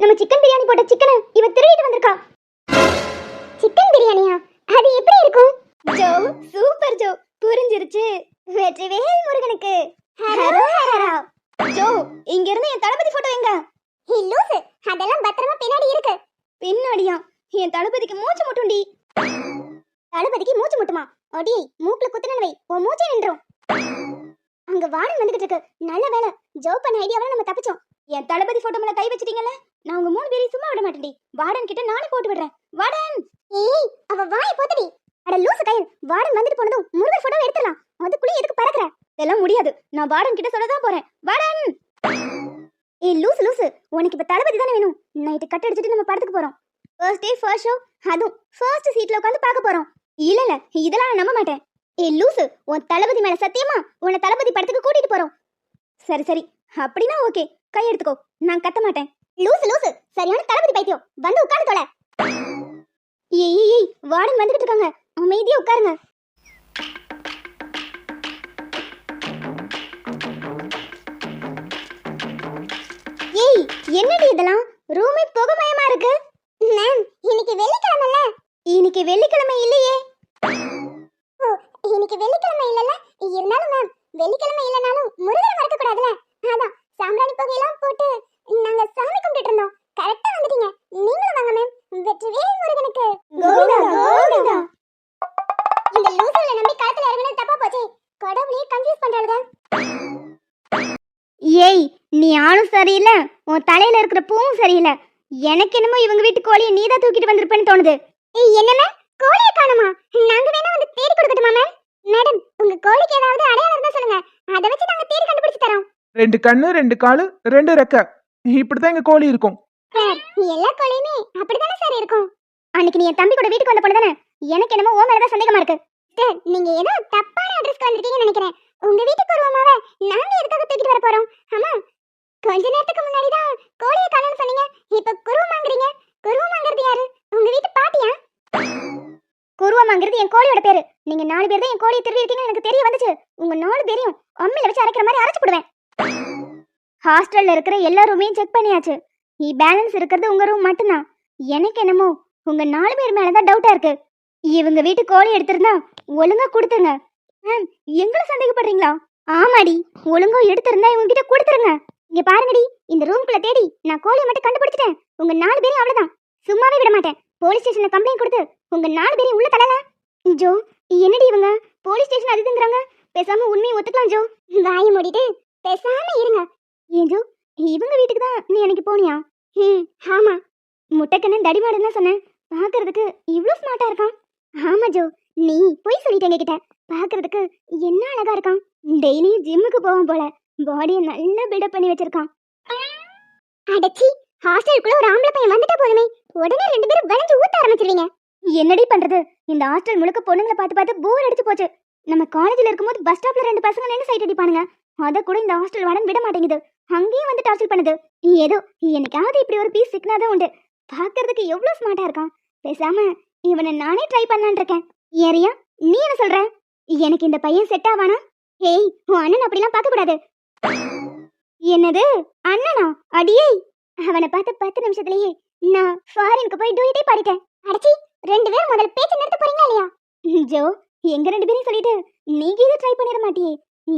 நம்ம சிக்கன் பிரியாணி போட்ட சிக்கனை இவ திருடிட்டு வந்திருக்கா. சிக்கன் பிரியாணியா? அது எப்படி இருக்கும்? ஜோ சூப்பர் ஜோ. புரிஞ்சிருச்சு. வெற்றிவேல் முருகனுக்கு. ஹரோ ஹரோ ஜோ இங்க இருந்து என் தளபதி போட்டோ எங்க? ஹே லூசு. அதெல்லாம் பத்திரமா பின்னாடி இருக்கு. பின்னாடியா? என் தளபதிக்கு மூச்சு முட்டும்டி. தளபதிக்கு மூச்சு முட்டுமா? அடி மூக்குல குத்துனு வை உன் மூச்சே நின்றும் அங்க வார்டன் வந்துகிட்டு இருக்கு. நல்ல வேலை. ஜோ பண்ண ஐடியாவால நம்ம தப்பிச்சோம். என் தளபதி போட்டோ மேல கை வச்சிட்டீங்கல்ல? நான் உங்க மூணு பேரையும் சும்மா விட மாட்டேன்டி. வார்டன் கிட்ட நானே போட்டு விடுறேன். வார்டன் ஏய் அவ வாயை போத்தடி. அட லூசு கையன் வார்டன் வந்துட்டு போனதும் முருகன் போட்டோ எடுத்துடலாம். அதுக்குள்ள எதுக்கு பறக்குற? இதெல்லாம் முடியாது. நான் வார்டன் கிட்ட சொல்லதான் போறேன். வார்டன் ஏய் லூசு லூசு. உனக்கு இப்ப தளபதி தானே வேணும். நைட்டு கட் அடிச்சிட்டு நம்ம படத்துக்கு போறோம். ஃபர்ஸ்ட் டே ஃபர்ஸ்ட் ஷோ அதுவும் ஃபர்ஸ்ட் சீட்ல உட்காந்து பார்க்க போறோம். இல்ல இல்ல இதெல்லாம் நான் நம்ப மாட்டேன் ஏய் லூசு உன் தளபதி மேல சத்தியமா உன்னை தளபதி படத்துக்கு கூட்டிட்டு போறோம். சரி சரி அப்படின்னா ஓகே கை எடுத்துக்கோ நான் கத்த மாட்டேன். லூசு லூசு சரியான தளபதி பைத்தியம் வந்து உட்கார்ந்து தொலை ஏய் ஏய், வார்டன் வந்துகிட்டு இருக்காங்க அமைதியா உட்காருங்க. ஏய் என்னடி இதெல்லாம்? ரூமே புகமயமா இருக்கு. மேம் இன்னைக்கு வெள்ளிக்கிழமைல இன்னைக்கு வெள்ளிக்கிழமை இல்ல சரியில்லை உன் தலையில இருக்கிற பூவும் சரியில்லை. எனக்கு என்னமோ இவங்க வீட்டு கோழியை நீ தான் தூக்கிட்டு வந்திருப்பேன்னு தோணுது. ஏய் என்ன மேம் கோழியை காணுமா? நாங்க வேணா வந்து தேடி கொடுக்கட்டுமா மேடம் உங்க கோழிக்கு ஏதாவது அடையாளம் இருந்தா சொல்லுங்க. அதை வச்சு நாங்க தேடி கண்டுபிடிச்சு தரோம். ரெண்டு கண்ணு ரெண்டு காலு ரெண்டு ரெக்க. இப்படிதான் எங்க கோழி இருக்கும். சார் எல்லா கோழியுமே அப்படிதானே சார் இருக்கும்? அன்னைக்கு நீ என் தம்பி கூட வீட்டுக்கு வந்த பொண்ணு தானே எனக்கு என்னமோ ஓ மேலதான் சந்தேகமா இருக்கு. சார் நீங்க ஏதோ தப்பான அட்ரஸ்க்கு வந்திருக்கீங்கன்னு நினைக்கிறேன். உங்க வீட்டுக்கு வருவோமாவ நாங்க எதுக்காக தூக்கிட்டு வர போறோம்? ஆமா கொஞ்ச நேரத்துக்கு முன்னாடி தான் கோழியை காணோம்னு சொன்னீங்க. இப்ப குருவம் வாங்குறீங்க. குருவம் வாங்குறது யாரு? உங்க வீட்டு பாட்டியா? குருவம் வாங்குறது என் கோழியோட பேரு. நீங்க நாலு பேர் தான் என் கோழியை திருடி இருக்கீங்கன்னு எனக்கு தெரிய வந்துச்சு. உங்க நாலு பேரையும் அம்மில வச்சு அரைக்கிற மாதிரி அரைச்சு போடுவேன். ஹாஸ்டல்ல இருக்கிற எல்லா ரூமையும் செக் பண்ணியாச்சு. நீ பேலன்ஸ் இருக்கிறது உங்க ரூம் மட்டும்தான். எனக்கு என்னமோ உங்க நாலு பேர் மேலதான் டவுட்டா இருக்கு. இவங்க வீட்டு கோழி எடுத்திருந்தா ஒழுங்கா கொடுத்துருங்க. எங்களை சந்தேகப்படுறீங்களா? ஆமாடி ஒழுங்கா எடுத்திருந்தா இவங்க கிட்ட கொடுத்துருங்க. இங்க பாருங்கடி இந்த ரூம்குள்ள தேடி நான் கோழியை மட்டும் கண்டுபிடிச்சிட்டேன். உங்க நாலு பேரும் அவ்வளவுதான். சும்மாவே விட மாட்டேன். போலீஸ் ஸ்டேஷன்ல கம்ப்ளைண்ட் கொடுத்து உங்க நாலு பேரையும் உள்ள தள்ளல. ஜோ என்னடி இவங்க? போலீஸ் ஸ்டேஷன் அதுங்கிறாங்க பேசாம உண்மையை ஒத்துக்கலாம் ஜோ. வாயை மூடிட்டு பேசாம இருங்க. ஏன் ஜோ இவங்க வீட்டுக்கு தான் நீ எனக்கு போனியா? ம் ஆமா. முட்டைக்கண்ணன் தடிமாடுன்னு தான் சொன்னேன். பார்க்கறதுக்கு இவ்வளோ ஸ்மார்ட்டா இருக்கான். ஆமா ஜோ. நீ போய் சொல்லிட்டேங்க கிட்ட பார்க்கறதுக்கு என்ன அழகா இருக்கான். டெய்லியும் ஜிம்முக்கு போவான் போல. பாடியை நல்லா பில்டப் பண்ணி வச்சிருக்கான். அடச்சி ஹாஸ்டலுக்குள்ள ஒரு ஆம்பளை பையன் வந்துட்டா போதுமே. உடனே ரெண்டு பேரும் வளைஞ்சு ஊத்த ஆரம்பிச்சிருவீங்க. என்னடி பண்றது? இந்த ஹாஸ்டல் முழுக்க பொண்ணுங்களை பார்த்து பார்த்து போர் அடிச்சு போச்சு. நம்ம காலேஜ்ல இருக்கும்போது பஸ் ஸ்டாப்ல ரெண்டு பசங்க நின்று சைட் அடிப்பானுங்க. அத கூட இந்த ஹாஸ்டல் வாடன் விட மாட்டேங்குது. அங்கேயும் வந்து டார்ச்சல் பண்ணுது. ஏதோ என்னைக்காவது இப்படி ஒரு பீஸ் சிக்னாதான் உண்டு. பாக்குறதுக்கு எவ்வளவு ஸ்மார்ட்டா இருக்கான். பேசாம இவனை நானே ட்ரை பண்ணலான் இருக்கேன். ஏரியா நீ என்ன சொல்ற? எனக்கு இந்த பையன் செட் ஆவானா? ஏய் உன் அண்ணன் அப்படிலாம் பார்க்க கூடாது என்னது? அண்ணனா? அடியே! அவனை பார்த்து பத்து நிமிஷத்துலயே நான் ஃபாரினுக்கு போய் டூயிட்டே பாடிட்டேன். அடச்சி ரெண்டு பேரும் முதல்ல பேச்சு நிறுத்த போறீங்களா இல்லையா? ஜோ எங்க ரெண்டு பேரும் சொல்லிட்டு நீங்க இதை ட்ரை பண்ணிட மாட்டியே.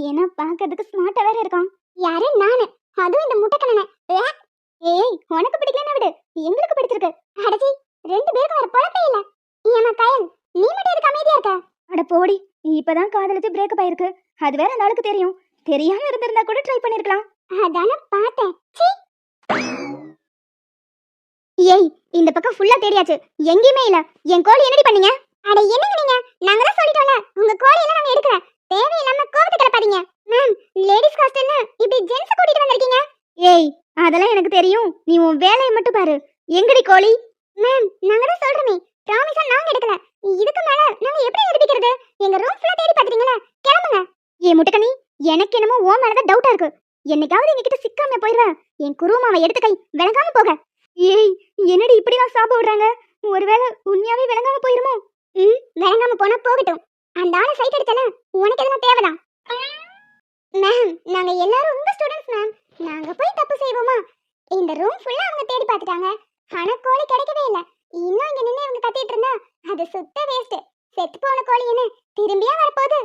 ஏன்னா பாக்குறதுக்கு ஸ்மார்ட்டா வேற இருக்கான். யாரு நானு? அதுவும் இந்த முட்டைக்கண்ணனை. ஏய் உனக்கு பிடிக்கலன்னா விடு. எங்களுக்கு பிடிச்சிருக்கு. அடச்சி ரெண்டு பேருக்கும் வேற பொழப்பே இல்ல. ஏமா கயல் நீ மட்டும் எதுக்கு அமைதியா இருக்க? அட போடி இப்பதான் காதலிச்சு பிரேக்கப் ஆயிருக்கு. அது வேற அந்த ஆளுக்கு தெரியும். தெரியாம இருந்திருந்தா கூட ட்ரை பண்ணிருக்கலாம். அதான பார்த்தேன். ஏய் இந்த பக்கம் ஃபுல்லா தேடியாச்சு. எங்கேயுமே இல்ல. என் கோழி என்னடி பண்ணீங்க? அட என்னங்க நீங்க நாங்க தான் சொல்லிட்டோம்ல உங்க கோழி எல்லாம் நாங்க எடுக்கல தேவையில்லாம கோவத்தை கிளப்பாதீங்க மேம் லேடிஸ் ஹாஸ்டல்னு இப்படி ஜென்ஸ் கூட்டிட்டு வந்திருக்கீங்க ஏய் அதெல்லாம் எனக்கு தெரியும் நீ உன் வேலையை மட்டும் பாரு எங்கடி கோழி மேம் நாங்க தான் சொல்றோமே ப்ராமிஸா நாங்க எடுக்கல இதுக்கு மேல நாங்க எப்படி நிரூபிக்கிறது எங்க ரூம் ஃபுல்லா தேடி பாத்துட்டீங்களா கிளம்புங்க ஏ முட்டக்கனி எனக்கு என்னமோ ஓ மேலதான் டவுட்டா இருக்கு. என்னைக்காவது எங்ககிட்ட சிக்காம போயிருவேன். என் குருமாவை எடுத்து கை விளங்காம போக. ஏய் என்னடி இப்படிலாம் சாப்பிட விடுறாங்க? ஒருவேளை உண்மையாவே விளங்காம போயிருமோ? ம் விளங்காம போனா போகட்டும். அந்த ஆளு சைட் அடிச்சல உனக்கு எதுனா தேவைதான். மேம் நாங்க எல்லாரும் உங்க ஸ்டூடண்ட்ஸ் மேம் நாங்க போய் தப்பு செய்வோமா? இந்த ரூம் ஃபுல்லா அவங்க தேடி பார்த்துட்டாங்க. ஆனா கோழி கிடைக்கவே இல்ல. இன்னும் இங்க நின்னு இவங்க கத்திட்டு இருந்தா அது சுத்த வேஸ்ட் செத்து போன கோழி என்ன திரும்பியா வரப்போகுது.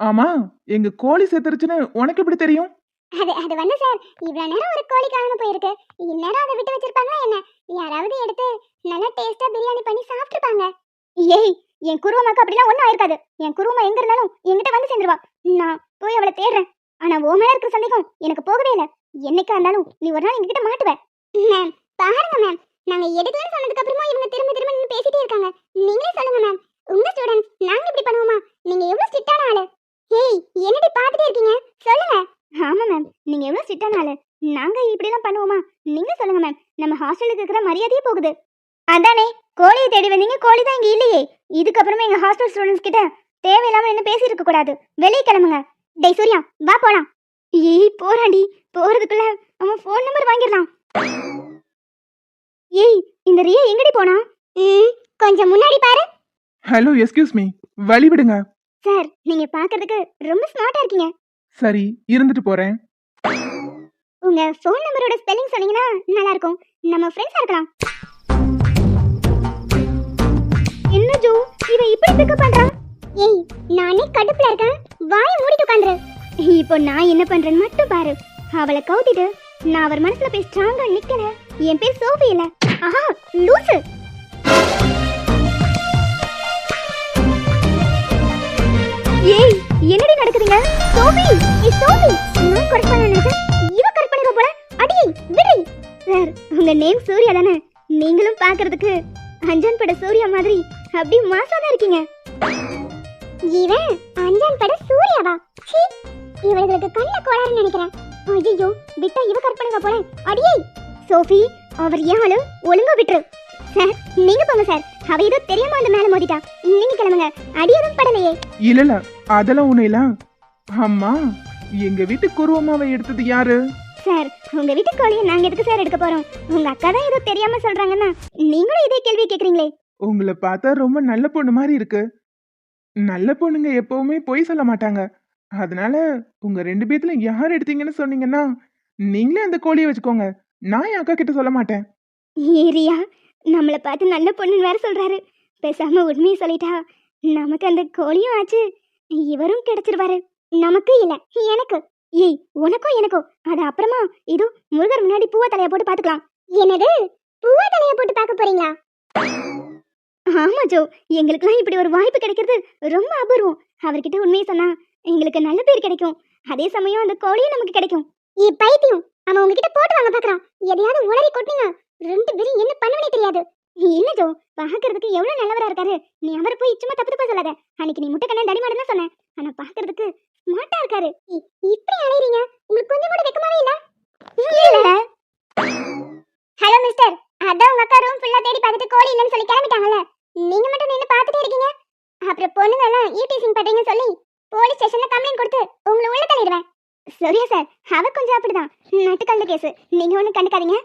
ஆமா எங்க கோழி செத்துருச்சுன்னு உனக்கு எப்படி தெரியும்? அது அது வந்து சார் இவ்வளவு நேரம் ஒரு கோழி காணாம போயிருக்கு. இந்நேரம் அதை விட்டு வச்சிருப்பாங்களா என்ன? யாராவது எடுத்து நல்லா டேஸ்டா பிரியாணி பண்ணி சாப்பிட்டுருப்பாங்க. ஏய் என் குருவமாக்கு அப்படிலாம் ஒண்ணும் ஆயிருக்காது. என் குருவமா எங்க இருந்தாலும் என்கிட்ட வந்து சேர்ந்துருவா. நான் போய் அவளை தேடுறேன். ஆனா ஓ மேல இருக்கிற சந்தேகம் எனக்கு போகவே இல்லை. என்னைக்கா இருந்தாலும் நீ ஒரு நாள் எங்ககிட்ட மாட்டுவ. மேம் பாருங்க மேம் நாங்க எடுக்கலன்னு சொன்னதுக்கு அப்புறமா இவங்க திரும்ப திரும்ப நின்னு பேசிட்டே இருக்காங்க. நீங்களே சொல்லுங்க மேம் உங்க ஸ்டூடண்ட்ஸ் நாங்க இப்படி பண்ணுவோமா? நீங்க எவ்வளவு ஸ்ட்ரிக்டான ஆளு ஏய் என்னடி பாத்துட்டே இருக்கீங்க சொல்லுங்க ஆமா மேம் ஆளு நாங்க இப்படிலாம் பண்ணுவோமா? நீங்க சொல்லுங்க மேம் நம்ம ஹாஸ்டலுக்கு இருக்கிற மரியாதையே போகுது. அதானே கோழியை தேடி வந்தீங்க கோழி தான் இங்க இல்லையே. இதுக்கப்புறமா எங்க ஹாஸ்டல் ஸ்டூடெண்ட்ஸ் கிட்ட தேவையில்லாம என்ன பேசி இருக்க கூடாது. வெளியே கிளம்புங்க. டேய் சூர்யா வா போலாம். ஏய் போறாண்டி. போறதுக்குள்ள அவன் ஃபோன் நம்பர் வாங்கிடலாம் ஏய் இந்த ரியா எங்கடி போனா? ம் கொஞ்சம் முன்னாடி பாரு. ஹலோ எஸ்கியூஸ் மீ வழி விடுங்க சார் நீங்க பார்க்கிறதுக்கு ரொம்ப ஸ்மார்ட்டா இருக்கீங்க. சரி இருந்துட்டு போறேன். உங்க ஃபோன் நம்பரோட ஸ்பெல்லிங் சொன்னீங்கன்னா நல்லா இருக்கும் நம்ம ஃப்ரெண்ட்ஸா இருக்கலாம். என்ன ஜோ? இவன் இப்படி பிக்கப் பண்றா? ஏய் நானே கடுப்புல இருக்கேன். வாய மூடிட்டு உட்காந்துரு. இப்போ நான் என்ன பண்றேன்னு மட்டும் பாரு. அவளை கவுத்திட்டு நான் அவர் மனசுல போய் ஸ்ட்ராங்கா நிக்கல. என் பேர் சோஃபி இல்ல. ஆஹா லூசு. ஏய் என்னடி நடக்குதுங்க? சோஃபி ஏய் சோஃபி. நான் கரெக்ட் பண்ண நினைச்சேன். சார் உங்க நேம் சூர்யா தானே? நீங்களும் பாக்குறதுக்கு அஞ்சான் பட சூர்யா மாதிரி அப்படியே மாசா தான் இருக்கீங்க. இவன் அஞ்சான் பட சூர்யாவா? சீ இவளுக்கு கண்ண கோளாறுன்னு நினைக்கிறேன். ஐயோ விட்டா இவ கற்பனை போல போறேன். அடியே! சோஃபி அவர் ஏன் ஆளு? ஒழுங்கா விட்டுரு. சார் நீங்க போங்க சார். அவ ஏதோ தெரியாம அந்த மேல மோதிட்டா. நீங்க கிளம்புங்க. அடியதும் படலையே. இல்ல இல்ல. அதெல்லாம் ஒண்ணும் இல்ல. அம்மா எங்க வீட்டு குருவமாவை எடுத்தது யாரு? சார் உங்க வீட்டு கோழியை நாங்க எதுக்கு சார் எடுக்க போறோம்? உங்க அக்கா தான் ஏதோ தெரியாம சொல்றாங்கன்னா நீங்களும் இதே கேள்வி கேக்குறீங்களே. உங்களை பார்த்தா ரொம்ப நல்ல பொண்ணு மாதிரி இருக்கு. நல்ல பொண்ணுங்க எப்பவுமே பொய் சொல்ல மாட்டாங்க. அதனால உங்க ரெண்டு பேத்துல யார் எடுத்தீங்கன்னு சொன்னீங்கன்னா நீங்களே அந்த கோழியை வச்சுக்கோங்க. நான் என் அக்கா கிட்ட சொல்ல மாட்டேன். ஏரியா நம்மளை பார்த்து நல்ல பொண்ணுன்னு வேற சொல்றாரு. பேசாம உண்மையை சொல்லிட்டா நமக்கு அந்த கோழியும் ஆச்சு. இவரும் கிடைச்சிருவாரு. நமக்கு இல்ல எனக்கு. ஏய் உனக்கும் எனக்கும். அது அப்புறமா இது முருகர் முன்னாடி பூவ தலைய போட்டு பாத்துக்கலாம் என்னது? பூவ தலைய போட்டு பார்க்க போறீங்களா? ஆமா ஜோ. எங்களுக்குலாம் இப்படி ஒரு வாய்ப்பு கிடைக்கிறது ரொம்ப அபூர்வம். அவர்கிட்ட உண்மையை சொன்னா எங்களுக்கு நல்ல பேர் கிடைக்கும். அதே சமயம் அந்த கோழியும் நமக்கு கிடைக்கும். ஏ பைத்தியம். அவன் உங்ககிட்ட போட்டு வாங்க பாக்குறான் எதையாவது உளறி கொட்டினா ரெண்டு பேரும் என்ன பண்ணுவனே தெரியாது. இல்ல ஜோ. பாக்குறதுக்கு எவ்வளவு நல்லவரா இருக்காரு. நீ அவரை போய் சும்மா தப்பு தப்பா சொல்லாத. அன்னைக்கு நீ முட்டைக்கண்ணன் தடிமாடன் தான் சொன்ன. ஆனா பாக்குறதுக்கு ஸ்மார்ட்டா இருக்காரு. இப்படி அலையறீங்க? உங்களுக்கு கொஞ்சம் கூட வெக்கமாவே இல்ல? இல்ல ஹலோ மிஸ்டர் அதான் உங்க அக்கா ரூம் ஃபுல்லா தேடி பார்த்துட்டு கோழி இல்லைன்னு சொல்லி கிளம்பிட்டாங்கல்ல. நீங்க மட்டும் நின்னு பார்த்துட்டே இருக்கீங்க. அப்புறம் பொண்ணுங்க எல்லாம் ஈட்டிசிங் பண்றீங்கன்னு சொல்லி போலீஸ் ஸ்டேஷன்ல கம்ப்ளைண்ட் கொடுத்து உங்களை உள்ள தள்ளிடுவேன். சரியா சார் அவ கொஞ்சம் அப்படிதான். நட்டுக்கல்ல கேஸ் நீங்க ஒண்ணும் கண்டுக்காதீங்க.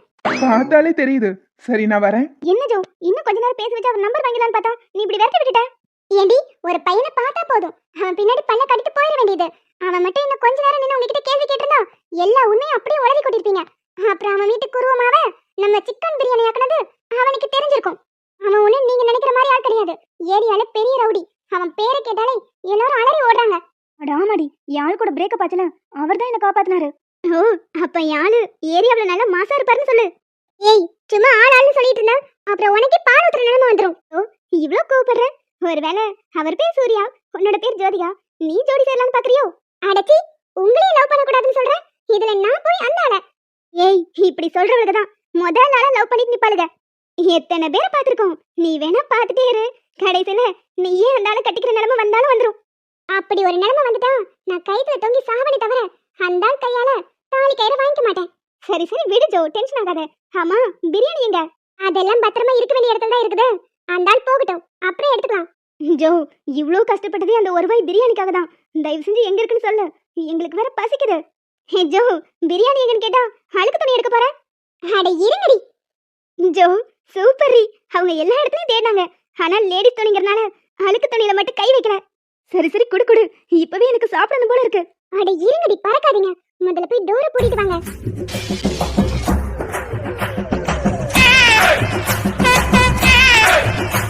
பார்த்தாலே தெரியுது. சரி நான் வரேன். என்ன ஜோ? இன்னும் கொஞ்ச நேரம் பேசி வச்சு அவர் நம்பர் வாங்கலாம்னு பார்த்தா நீ இப்படி விரட்டி விட்டுட்ட? ஏண்டி ஒரு பையனை பார்த்தா போதும். அவன் பின்னாடி பல்ல கடித்து போயிட வேண்டியது. அவன் மட்டும் இன்னும் கொஞ்ச நேரம் நின்று உங்ககிட்ட கேள்வி கேட்டிருந்தா எல்லா உண்மையும் அப்படியே உளறி கொட்டிருப்பீங்க. அப்புறம் அவன் வீட்டுக்கு குருவமாவ நம்ம சிக்கன் பிரியாணி ஆக்குனது அவனுக்கு தெரிஞ்சிருக்கும். அவன் ஒண்ணு நீங்க நினைக்கிற மாதிரி ஆள் கிடையாது. ஏரியால பெரிய ரவுடி. அவன் பேரை கேட்டாலே எல்லாரும் அலறி ஓடுறாங்க. ஆமாடி யாழ் கூட பிரேக்கப் ஆச்சுல அவர் தான் என்ன காப்பாத்தினாரு. ஓ அப்ப யாழு ஏரியாவுல நல்ல மாசா இருப்பாருன்னு சொல்லு. ஏய் சும்மா ஆள் ஆள்னு சொல்லிட்டு இருந்தா அப்புறம் உனக்கே பால் ஊத்துற நிலைமை வந்துரும். ஓ இவ்ளோ கோவப்படுற? ஒருவேளை அவர் பேர் சூர்யா உன்னோட பேர் ஜோதிகா. நீ ஜோடி சேரலாம்னு பாக்குறியோ அடச்சி உங்களையும் லவ் பண்ண கூடாதுன்னு சொல்றேன் இதுல நான் போய் அந்த ஆள அப்படி சொல்றவளுக்கு தான் முதல் நாளா லவ் பண்ணிட்டு நிப்பாளுங்க. எத்தனை பேரை பார்த்துருக்கோம்? நீ வேணா பார்த்துட்டே இரு. கடைசியில நீயே அந்த கட்டிக்கிற நிலைமை வந்தாலும் வந்துரும். அப்படி ஒரு நிலைமை வந்துட்டா நான் கைத்துல தொங்கி சாவனை தவிர அந்த ஆள் கையால தாலி கயிறு வாங்கிக்க மாட்டேன். சரி சரி விடு ஜோ டென்ஷன் ஆகாத. ஆமா பிரியாணி எங்க? அதெல்லாம் பத்திரமா இருக்க வேண்டிய இடத்துல தான் இருக்குது. அந்த ஆள் போகட்டும். அப்புறம் எடுத்துக்கலாம். ஜோ இவ்ளோ கஷ்டப்பட்டதே அந்த ஒரு வாய் பிரியாணிக்காக தான் தயவு செஞ்சு எங்க இருக்குன்னு சொல்லு. எங்களுக்கு வேற பசிக்குது. ஜோ பிரியாணி எங்கன்னு கேட்டா அழுக்கு துணி எடுக்க போற? அட இருங்கடி. ஜோ சூப்பர் அவங்க எல்லா இடத்துலயும் தேடினாங்க. ஆனா லேடி துணிங்கிறனால அழுக்கு துணியில மட்டும் கை வைக்கல. சரி சரி குடு குடு. இப்பவே எனக்கு சாப்பிடணும் போல இருக்கு. அட இருங்கடி பறக்காதீங்க. முதல்ல போய் டோரை பூட்டிட்டு வாங்க. Ah!